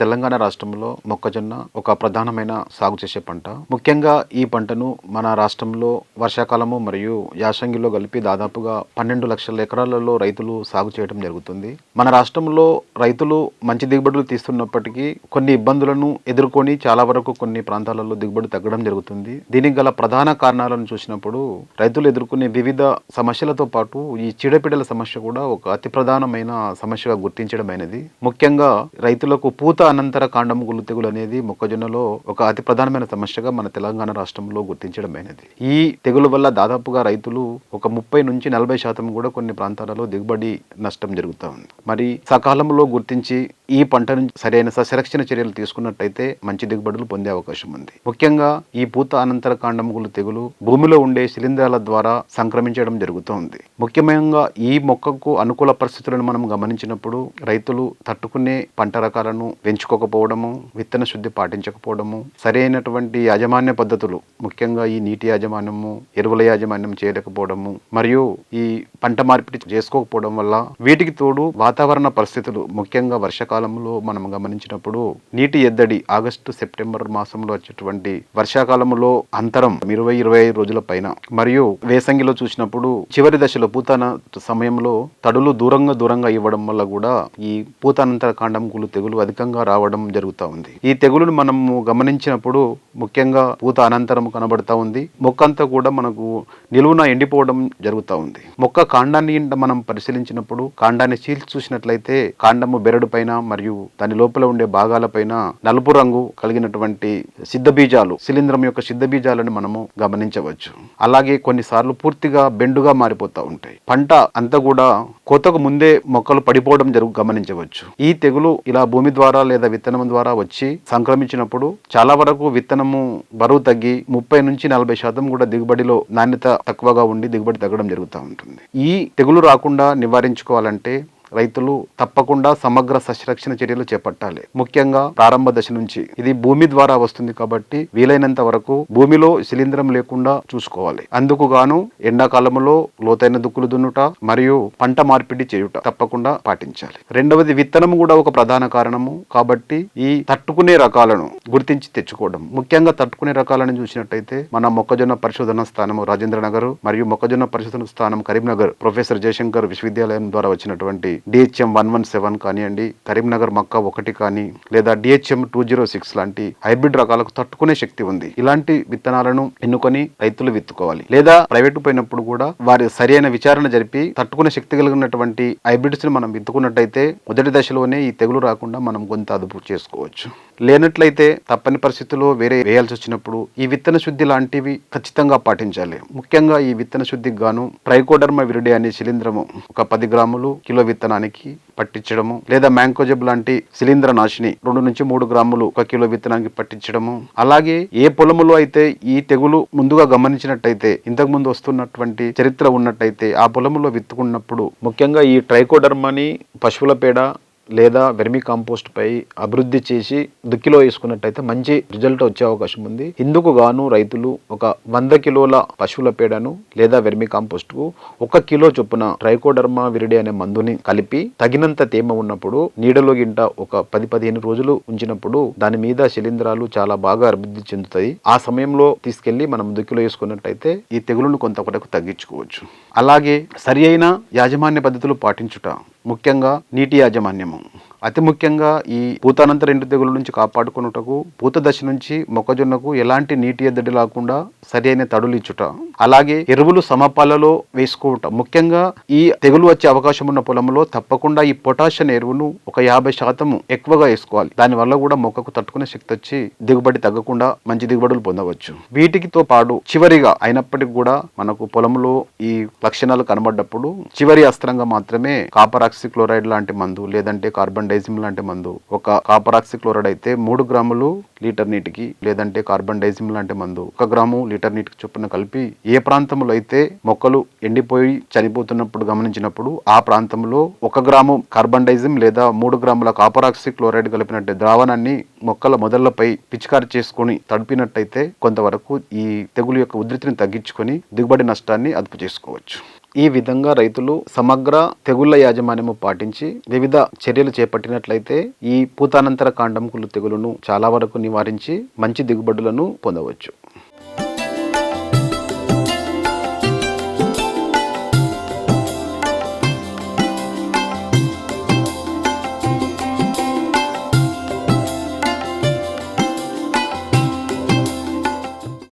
తెలంగాణ రాష్ట్రంలో మొక్కజొన్న ఒక ప్రధానమైన సాగు చేసే పంట. ముఖ్యంగా ఈ పంటను మన రాష్ట్రంలో వర్షాకాలము మరియు యాసంగిలో కలిపి దాదాపుగా పన్నెండు లక్షల ఎకరాలలో రైతులు సాగు చేయడం జరుగుతుంది. మన రాష్ట్రంలో రైతులు మంచి దిగుబడులు తీస్తున్నప్పటికీ కొన్ని ఇబ్బందులను ఎదుర్కొని చాలా వరకు కొన్ని ప్రాంతాలలో దిగుబడి తగ్గడం జరుగుతుంది. దీనికి గల ప్రధాన కారణాలను చూసినప్పుడు రైతులు ఎదుర్కొనే వివిధ సమస్యలతో పాటు ఈ చీడపీడల సమస్య కూడా ఒక అతి ప్రధానమైన సమస్యగా గుర్తించడమైనది. ముఖ్యంగా రైతులకు పూత అనంతర కాండం గుళ్ళు తెగులు అనేది మొక్కజొన్నలో ఒక అతి ప్రధానమైన సమస్యగా మన తెలంగాణ రాష్ట్రంలో గుర్తించడమైనది. ఈ తెగులు వల్ల దాదాపుగా రైతులు ఒక ముప్పై నుంచి నలభై శాతం కూడా కొన్ని ప్రాంతాలలో దిగుబడి నష్టం జరుగుతూ ఉంది. మరి సకాలంలో గుర్తించి ఈ పంటను సరైన సంరక్షణ చర్యలు తీసుకున్నట్టయితే మంచి దిగుబడులు పొందే అవకాశం ఉంది. ముఖ్యంగా ఈ పూత అనంతర కాండముగులు తెగులు భూమిలో ఉండే శిలీంధ్రాల ద్వారా సంక్రమించడం జరుగుతోంది. ముఖ్యంగా ఈ మొక్కకు అనుకూల పరిస్థితులను మనం గమనించినప్పుడు రైతులు తట్టుకునే పంట రకాలను పెంచుకోకపోవడము విత్తన శుద్ధి పాటించకపోవడము సరైనటువంటి యాజమాన్య పద్ధతులు ముఖ్యంగా ఈ నీటి యాజమాన్యము ఎరువుల యాజమాన్యం చేయలేకపోవడము మరియు ఈ పంట మార్పిడి చేసుకోకపోవడం వల్ల వీటికి తోడు వాతావరణ పరిస్థితులు ముఖ్యంగా వర్షాకాలంలో మనం గమనించినప్పుడు నీటి ఎద్దడి ఆగస్టు సెప్టెంబర్ మాసంలో వచ్చేటువంటి వర్షాకాలంలో అంతరం ఇరవై ఇరవై ఐదు రోజుల పైన మరియు వేసంగిలో చూసినప్పుడు చివరి దశలో పూతన సమయంలో తడులు దూరంగా దూరంగా ఇవ్వడం వల్ల కూడా ఈ పూతానంతర కాండంకులు తెగులు అధికంగా రావడం జరుగుతూ ఉంది. ఈ తెగులును మనము గమనించినప్పుడు ముఖ్యంగా పూత అనంతరం కనబడతా ఉంది. మొక్క అంతా కూడా మనకు నిలువున ఎండిపోవడం జరుగుతూ ఉంది. మొక్క కాండాన్ని మనం పరిశీలించినప్పుడు కాండాన్ని చీల్చి చూసినట్లయితే కాండము బెరడు పైన మరియు దాని లోపల ఉండే భాగాల పైన నలుపు రంగు కలిగినటువంటి సిద్ధ బీజాలు శిలీంద్రం యొక్క సిద్ధ బీజాలను మనము గమనించవచ్చు. అలాగే కొన్నిసార్లు పూర్తిగా బెండుగా మారిపోతూ ఉంటాయి. పంట అంతా కూడా కోతకు ముందే మొక్కలు పడిపోవడం జరుగు గమనించవచ్చు. ఈ తెగులు ఇలా భూమి ద్వారా లేదా విత్తనం ద్వారా వచ్చి సంక్రమించినప్పుడు చాలా వరకు విత్తనము బరువు తగ్గి ముప్పై నుంచి నలభై శాతం కూడా దిగుబడిలో నాణ్యత తక్కువగా ఉండి దిగుబడి తగ్గడం జరుగుతూ ఉంటుంది. ఈ తెగులు రాకుండా నివారించుకోవాలంటే రైతులు తప్పకుండా సమగ్ర సస్యరక్షణ చర్యలు చేపట్టాలి. ముఖ్యంగా ప్రారంభ దశ నుంచి. ఇది భూమి ద్వారా వస్తుంది కాబట్టి వీలైనంత వరకు భూమిలో శిలీంధ్రం లేకుండా చూసుకోవాలి. అందుకు గాను ఎండాకాలంలో లోతైన దుక్కులు దున్నుట మరియు పంట మార్పిడి చేయుట తప్పకుండా పాటించాలి. రెండవది విత్తనం కూడా ఒక ప్రధాన కారణము. కాబట్టి ఈ తట్టుకునే రకాలను గుర్తించి తెచ్చుకోవడం. ముఖ్యంగా తట్టుకునే రకాలను చూసినట్టయితే మన మొక్కజొన్న పరిశోధన స్థానము రాజేంద్ర నగర్ మరియు మొక్కజొన్న పరిశోధన స్థానం కరీంనగర్ ప్రొఫెసర్ జయశంకర్ విశ్వవిద్యాలయం ద్వారా వచ్చినటువంటి డిహెచ్ఎం వన్ వన్ సెవెన్ కానివ్వండి కరీంనగర్ మక్క ఒకటి కానీ లేదా డిహెచ్ఎం టూ జీరో సిక్స్ లాంటి హైబ్రిడ్ రకాలకు తట్టుకునే శక్తి ఉంది. ఇలాంటి విత్తనాలను ఎన్నుకొని రైతులు విత్తుకోవాలి. లేదా ప్రైవేట్ పోయినప్పుడు కూడా వారి సరైన విచారణ జరిపి తట్టుకునే శక్తి కలిగినటువంటి హైబ్రిడ్స్ని మనం విత్తుకున్నట్టయితే మొదటి దశలోనే ఈ తెగులు రాకుండా మనం కొంత అదుపు చేసుకోవచ్చు. లేనట్లయితే తప్పని పరిస్థితుల్లో వేరే వేయాల్సి వచ్చినప్పుడు ఈ విత్తన శుద్ధి లాంటివి ఖచ్చితంగా పాటించాలి. ముఖ్యంగా ఈ విత్తన శుద్ధికి గాను ట్రైకోడర్మ విరిడే అనే శిలీంద్రము ఒక పది గ్రాములు కిలో విత్తనానికి పట్టించడము లేదా మ్యాంకోజబ్ లాంటి శిలీంద్ర నాశిని రెండు నుంచి మూడు గ్రాములు ఒక కిలో విత్తనానికి పట్టించడము. అలాగే ఏ పొలములో అయితే ఈ తెగులు ముందుగా గమనించినట్టయితే ఇంతకు ముందు వస్తున్నటువంటి చరిత్ర ఉన్నట్టయితే ఆ పొలములో విత్తుకున్నప్పుడు ముఖ్యంగా ఈ ట్రైకోడర్మాని పశువుల పేడ లేదా వెర్మి కాంపోస్ట్ పై అభివృద్ధి చేసి దుక్కిలో వేసుకున్నట్టయితే మంచి రిజల్ట్ వచ్చే అవకాశం ఉంది. ఇందుకు గాను రైతులు ఒక వంద కిలోల పశువుల పేడను లేదా వెర్మి కాంపోస్ట్కు ఒక కిలో చొప్పున ట్రైకోడర్మా విరిడి అనే మందుని కలిపి తగినంత తేమ ఉన్నప్పుడు నీడలో గింట ఒక పది పదిహేను రోజులు ఉంచినప్పుడు దాని మీద శిలీంధ్రాలు చాలా బాగా అభివృద్ధి చెందుతాయి. ఆ సమయంలో తీసుకెళ్ళి మనం దుక్కిలో వేసుకున్నట్టయితే ఈ తెగులును కొంత కొరకు తగ్గించుకోవచ్చు. అలాగే సరి అయిన యాజమాన్య పద్ధతులు పాటించుట ముఖ్యంగా నీటి యాజమాన్యము. wrong. అతి ముఖ్యంగా ఈ పూతానంతర ఎండు తెగుల నుంచి కాపాడుకున్నటకు పూత దశ నుంచి మొక్కజొన్నకు ఎలాంటి నీటి ఎద్దడి లేకుండా సరి అయిన తడులు ఇచ్చుట. అలాగే ఎరువులు సమపాలలో వేసుకోవటం. ముఖ్యంగా ఈ తెగులు వచ్చే అవకాశం ఉన్న పొలంలో తప్పకుండా ఈ పొటాషియం ఎరువును ఒక యాభై శాతం ఎక్కువగా వేసుకోవాలి. దానివల్ల కూడా మొక్కకు తట్టుకునే శక్తి వచ్చి దిగుబడి తగ్గకుండా మంచి దిగుబడులు పొందవచ్చు. వీటికితో పాటు చివరిగా అయినప్పటికీ కూడా మనకు పొలంలో ఈ లక్షణాలు కనబడ్డప్పుడు చివరి అస్త్రంగా మాత్రమే కాపర్ ఆక్సిక్లోరైడ్ లాంటి మందు లేదంటే కార్బన్ డైజిమ్ లాంటి మందు. ఒక కాపర్ ఆక్సిక్లోరైడ్ అయితే మూడు గ్రాములు లీటర్ నీటికి లేదంటే కార్బన్ డైజిమ్ లాంటి మందు ఒక గ్రాము లీటర్ నీటికి చొప్పున కలిపి ఏ ప్రాంతంలో అయితే మొక్కలు ఎండిపోయి చనిపోతున్నప్పుడు గమనించినప్పుడు ఆ ప్రాంతంలో ఒక గ్రాము కార్బన్ డైజిమ్ లేదా మూడు గ్రాముల కాపర్ ఆక్సిక్లోరైడ్ కలిపినట్టు ద్రావణాన్ని మొక్కల మొదళ్ళపై పిచికారి చేసుకొని తడిపినట్టయితే కొంతవరకు ఈ తెగులు యొక్క ఉధృతిని తగ్గించుకొని దిగుబడి నష్టాన్ని అదుపు చేసుకోవచ్చు ఈ విధంగా రైతులు సమగ్ర తెగుళ్ళ యాజమాన్యము పాటించి వివిధ చర్యలు చేపట్టినట్లయితే ఈ పూతానంతర కాండం కుళ్ళు తెగులును చాలా వరకు నివారించి మంచి దిగుబడులను పొందవచ్చు.